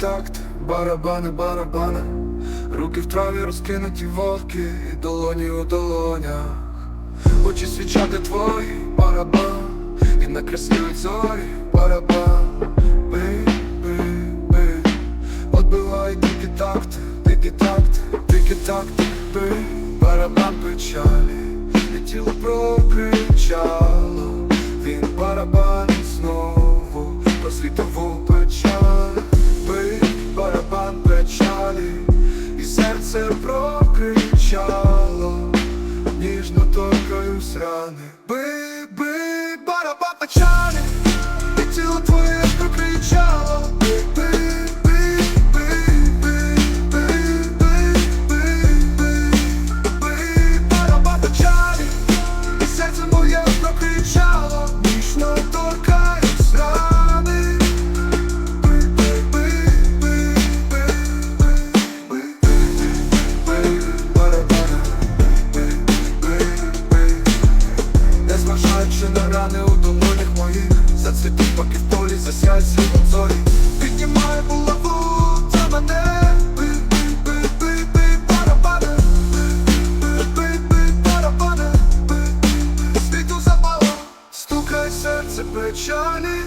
такт, барабани, барабани, руки в траві розкинуті вовки, і долоні у долонях, очі свічати твої, барабан, і накреслюють зорі, барабан, бий, бий, бий, Отбивай тільки такт, тільки такт, тільки такт, бий, барабан печалі, і тіло прокричало, бий, бий, рани у долонях моїх. Зацвітуть поки в полі засяють світлом зорі Піднімаю булаву за мене серце печалі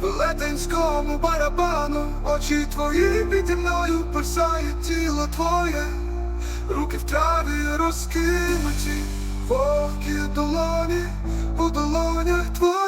Велетенському барабану. Очі твої піді мною Персає тіло твоє. Руки в траві розкинуті, вовки долоні у долонях твоїх.